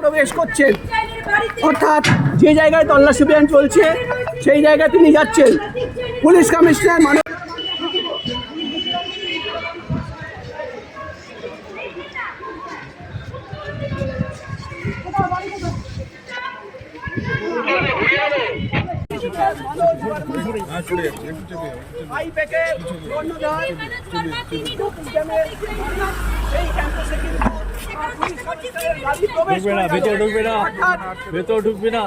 প্রবেশ করছেন। অর্থাৎ যে জায়গায় তল্লাশি অভিযান চলছে সেই জায়গায় তিনি যাচ্ছেন। পুলিশ কমিশনার মানে ঢুকবে না ঢুকবে না ঢুকবে না।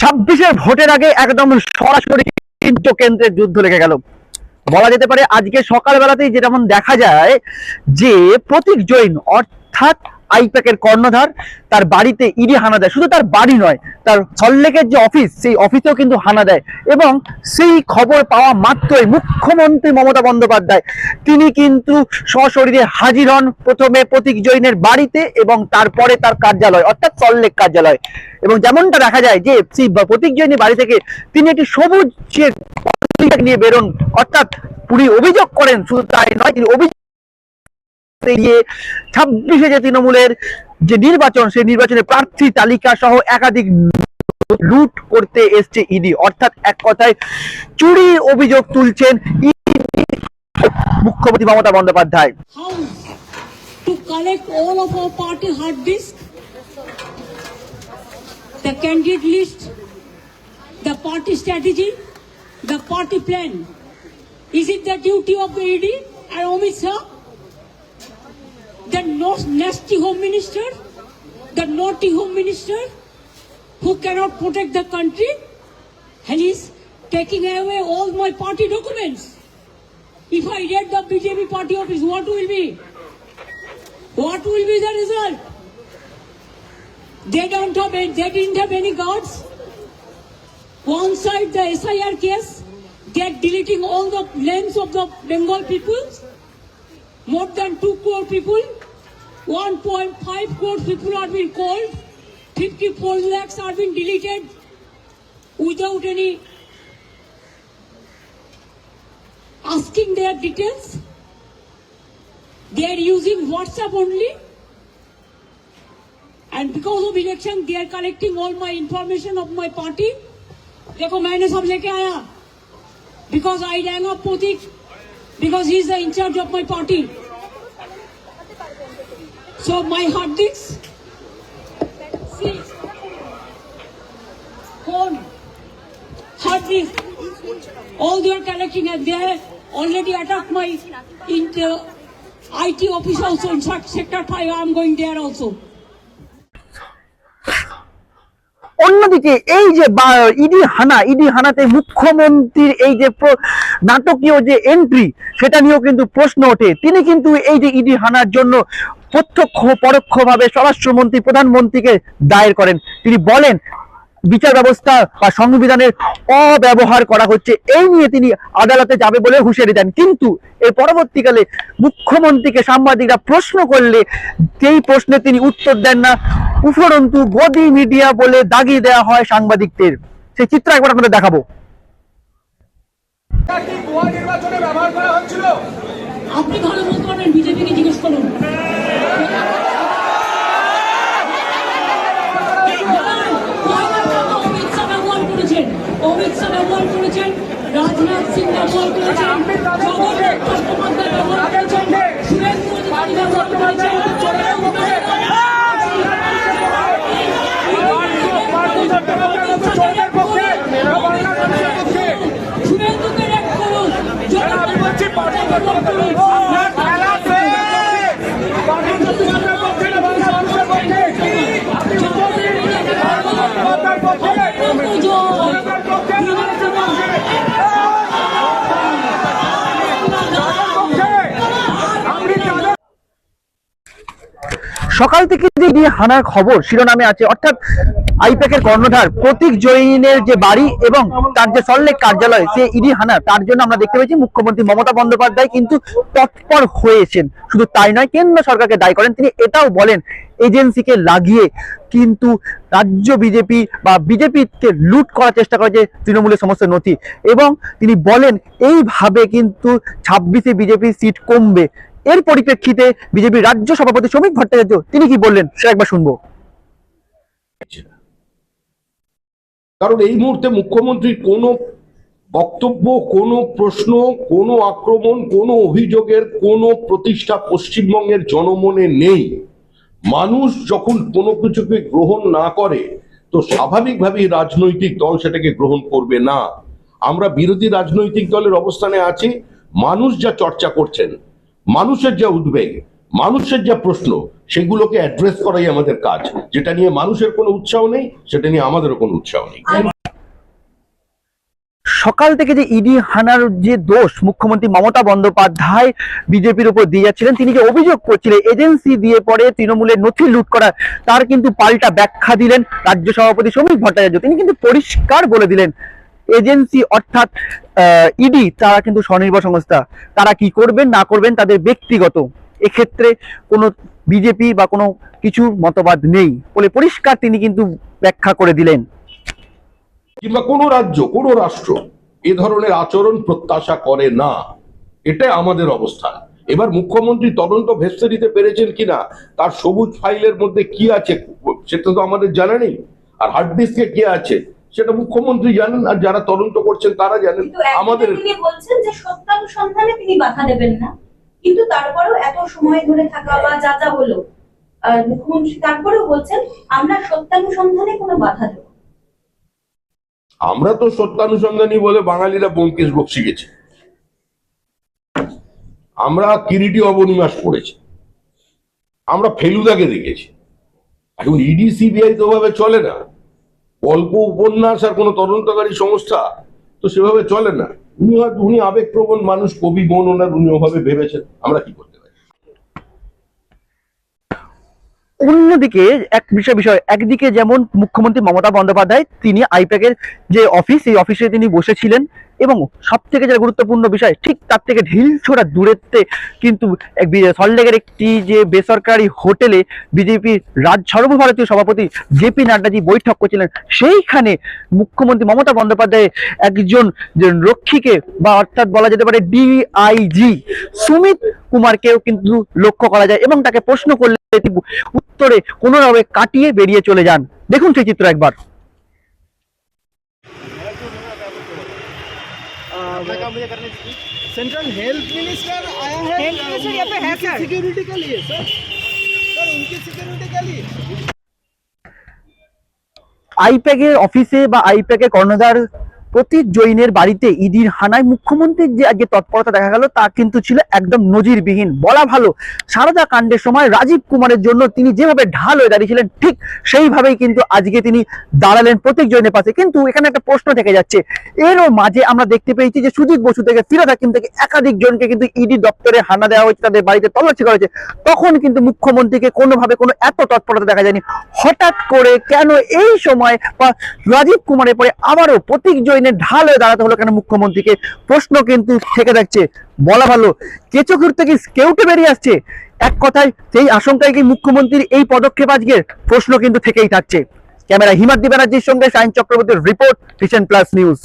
ছাব্বিশের ভোটের আগে একদম সরাসরি কিন্তু কেন্দ্রের যুদ্ধ লেগে গেল। বলা যেতে পারে আজকে সকালবেলাতেই যেমন দেখা যায় যে প্রতীক জৈন, অর্থাৎ আইপ্যাকের কর্ণধার, তার বাড়িতে ইডি হানা দেয়। শুধু তার বাড়ি নয়, তার সল্লেকের যে অফিস, সেই অফিসেও কিন্তু হানা দেয়। এবং সেই খবর পাওয়া মাত্রই মুখ্যমন্ত্রী মমতা বন্দ্যোপাধ্যায়, তিনি কিন্তু সশরীরে হাজির হন প্রথমে প্রতীক জৈনের বাড়িতে এবং তারপরে তার কার্যালয়, অর্থাৎ সল্লেক কার্যালয়। এবং যেমনটা দেখা যায় যে, সেই প্রতীক জৈনের বাড়ি থেকে তিনি একটি পতাকা নিয়ে বেরোন, অর্থাৎ পুরী অভিযোগ করেন, শুধু তাই নয়, তিনি অভিযোগ ছাব্বিশে যে তৃণমূলের যে নির্বাচন সেই নির্বাচনে প্রার্থী তালিকা সহ একাধিক লুট করতে এসছে ইডি অর্থাৎ এক কথায় চুরি অভিযোগ তুলছেন ED মুখ্যমন্ত্রী Mamata Bandyopadhyay Amit Shah? No- nasty home minister, the naughty home minister who cannot protect the country and is taking away all my party documents. If I get the BJP party office, what will be? What will be the result? They don't have, any- they didn't have any guards. One side the SIR case, they are deleting all the names of the Bengal people. More than 2 crore people, 1.5 crore people are being called, 54 lakhs are being deleted without any asking their details. They are using WhatsApp only. And because of election, they are collecting all my information of my party. देखो मैंने सब लेके आया because I rang up Potik because he is the in charge of my party. So my hard disk, all they are collecting and they have already attacked my in the IT office also. In sector 5, I am going there also. অন্যদিকে এই যে ED হানা ED হানাতে মুখ্যমন্ত্রীর এই যে নাটকীয় যে entry সেটা নিয়েও কিন্তু প্রশ্ন ওঠে তিনি কিন্তু এই যে ইডি হানার জন্য প্রত্যক্ষ পরোক্ষভাবে স্বরাষ্ট্রমন্ত্রী প্রধানমন্ত্রীকে দায়ের করেন। তিনি বলেন বিচার ব্যবস্থা বা সংবিধানের অব্যবহার করা হচ্ছে এই নিয়ে তিনি আদালতে যাবে বলে হুঁশিয়ারি দেন। কিন্তু এর পরবর্তীকালে মুখ্যমন্ত্রীকে সাংবাদিকরা প্রশ্ন করলে সেই প্রশ্নে তিনি উত্তর দেন না উপরন্তু গদি মিডিয়া বলে দাগিয়ে দেওয়া হয় সাংবাদিকদের। সেই চিত্র একবার আপনাদের দেখাবো। কি গোয়া নির্বাচনে ব্যবহার করা হচ্ছিল? আপনি ভালো বলতে পারবেন বিজেপিকে জিজ্ঞেস করুন অমিত শাহ ব্যবহার করেছেন অমিত শাহ ব্যবহার করেছেন রাজনাথ সিং ব্যবহার করেছেন জগন্নাথ চট্টোপাধ্যায় ব্যবহার করেছেন সুরেন্দ্র অধিকারী করুন সকাল থেকে যে ইডি হানার খবর শিরোনামে আছে, অর্থাৎ আইপ্যাকের কর্ণধার প্রতীক জৈনের যে বাড়ি এবং তার যে সল্লেক কার্যালয়, সে ইডি হানা তার জন্য আমরা দেখতে পেয়েছি মুখ্যমন্ত্রী মমতা বন্দ্যোপাধ্যায় কিন্তু তৎপর হয়েছেন। শুধু তাই নয়, কেন্দ্র সরকারকে দায়ী করেন। তিনি এটাও বলেন, এজেন্সিকে লাগিয়ে কিন্তু রাজ্য বিজেপি বা বিজেপিকে লুট করার চেষ্টা করে যে তৃণমূলের সমস্ত নথি। এবং তিনি বলেন, এইভাবে কিন্তু ছাব্বিশে বিজেপি সিট কমবে। এর পরিপ্রেক্ষিতে বিজেপি রাজ্য সভাপতি শ্রমিক ভট্টাচার্য তিনি কি বললেন সে একবার শুনব। কারণ এই মুহূর্তে মুখ্যমন্ত্রীর কোনো বক্তব্য, কোনো প্রশ্ন, কোনো আক্রমণ, কোনো অভিযোগের কোনো প্রতিষ্ঠা পশ্চিমবঙ্গের জনমনে নেই। মানুষ যখন কোনো কিছুকে গ্রহণ না করে, তো স্বাভাবিকভাবেই রাজনৈতিক দল সেটাকে গ্রহণ করবে না। আমরা বিরোধী রাজনৈতিক দলের অবস্থানে আছি, মানুষ যা চর্চা করছেন মানুষের যা উদ্বেগ, মানুষের যা প্রশ্ন, সেগুলোকে অ্যাড্রেস করাই আমাদের কাজ। যেটা নিয়ে মানুষের কোনো উৎসাহ নেই, সেটা নিয়ে আমাদেরও কোনো উৎসাহ নেই। সকাল থেকে যে ইডি হানার যে দোষ, মুখ্যমন্ত্রী মমতা বন্দ্যোপাধ্যায় বিজেপির উপর দিয়ে যাচ্ছিলেন, তিনি যে অভিযোগ করছিলেন, এজেন্সি দিয়ে পরে তৃণমূলের নথি লুট করা তার কিন্তু পাল্টা ব্যাখ্যা দিলেন রাজ্য সভাপতি শ্রমিক ভট্টাচার্য। তিনি কিন্তু পরিষ্কার বলে দিলেন এজেন্সি অর্থাৎ ইডি, তারা কিন্তু স্বনির্ভর সংস্থা। তারা কি করবেন, না করবেন, তাদের ব্যক্তিগত। এক্ষেত্রে কোনো বিজেপি বা কোনো কিছু মতবাদ নেই বলে পরিষ্কার তিনি কিন্তু ব্যাখ্যা করে দিলেন। কিংবা কোনো রাজ্য, কোনো রাষ্ট্র এ ধরনের আচরণ প্রত্যাশা করে না। এটা আমাদের অবস্থান এবার মুখ্যমন্ত্রী তদন্ত ভেস্তে দিতে পেরেছেন কিনা, তার সবুজ ফাইলের মধ্যে কি আছে সেটা তো আমাদের জানা নেই। আর হার্ড ডিস্কে কি আছে সেটা মুখ্যমন্ত্রী জানেন আর যারা তদন্ত করছেন তারা জানেন। আমাদের তিনি বলছেন যে সত্যানুসন্ধানে তিনি বাধা দেবেন না। কিন্তু তারপরেও এত সময় ধরে থাকা বা যা যা হলো মুখ্যমন্ত্রী তারপরেও বলছেন আমরা সত্যানুসন্ধানে কোনো বাধা দেব আমরা তো সত্যানুসন্ধানী বলে বাঙালিরা ব্যোমকেশ বক্সি গেছি। আমরা কিরিটি অবনিবাস পড়েছি আমরা ফেলুদাকে দেখেছি। এখন ইডি সিবিআই তো ভাবে চলে না। গল্প উপন্যাস আর কোনো তদন্তকারী সংস্থা তো সেভাবে চলে না। উনি হয়তো, উনি আবেগপ্রবণ মানুষ, কবি, বোন ওনার, উনি ওভাবে ভেবেছেন, আমরা কি করতে পারি? অন্যদিকে এক বিষয় বিষয়, একদিকে যেমন মুখ্যমন্ত্রী মমতা বন্দ্যোপাধ্যায়, তিনি আইপ্যাকের যে অফিস এই অফিসে তিনি বসেছিলেন। এবং সব থেকে যে গুরুত্বপূর্ণ বিষয়, ঠিক তার থেকে ঢিল ছোড়া দূরত্বে কিন্তু সল্টলেকের একটি যে বেসরকারি হোটেলে বিজেপির রাজ সর্বভারতীয় সভাপতি জেপি নাড্ডাজি বৈঠক করছিলেন, সেইখানে মুখ্যমন্ত্রী মমতা বন্দ্যোপাধ্যায় একজন রক্ষীকে বা অর্থাৎ বলা যেতে পারে ডিআইজি সুমিত কুমারকেও কিন্তু লক্ষ্য করা যায় এবং তাকে প্রশ্ন করলে উত্তরে কোনোভাবে কাটিয়ে বেরিয়ে চলে যান। দেখুন সেই চিত্র একবার। सेंट्रल हेल्थ मिनिस्टर आया है हेल्थ मिनिस्टर यहाँ पे है सर सिक्योरिटी के लिए सर सर उनकी सिक्योरिटी के लिए আইপ্যাকের অফিসে বা আইপ্যাকের কর্ণধার প্রতীক জৈনের বাড়িতে ইডির হানায় মুখ্যমন্ত্রীর যে আজকে তৎপরতা দেখা গেল, তা কিন্তু ছিল একদম নজিরবিহীন। বলা ভালো, সারদা কাণ্ডের সময় রাজীব কুমারের জন্য তিনি যেভাবে ঢাল হয়ে দাঁড়িয়েছিলেন, ঠিক সেইভাবেই কিন্তু আজকে তিনি দাঁড়ালেন প্রতীক জৈনের পাশে। কিন্তু এখানে একটা প্রশ্ন থেকে যাচ্ছে, এরও মাঝে আমরা দেখতে পেয়েছি যে সুজিত বসু থেকে ফিরাদ হাকিম থেকে একাধিক জনকে কিন্তু ইডি দপ্তরে হানা দেওয়া হয়েছে, তাদের বাড়িতে তল্লাশি করা হয়েছে। তখন কিন্তু মুখ্যমন্ত্রীকে কোনোভাবে কোনো এত তৎপরতা দেখা যায়নি। হঠাৎ করে কেন এই সময় বা রাজীব কুমারের পরে আবারও প্রতীক জৈনের ঢাল হয়ে দাঁড়াতে হলো কেন মুখ্যমন্ত্রীকে? প্রশ্ন কিন্তু থেকে যাচ্ছে, বলা ভালো। কেঁচো ঘুরতে কি কেউটে বেরিয়ে আসছে। এক কথায়, সেই আশঙ্কায় কি মুখ্যমন্ত্রীর এই পদক্ষেপ আজকে প্রশ্ন কিন্তু থেকেই থাকছে। ক্যামেরা হিমাদ্রি ব্যানার্জির সঙ্গে সায়ন চক্রবর্তীর রিপোর্ট, ভিশন প্লাস নিউজ।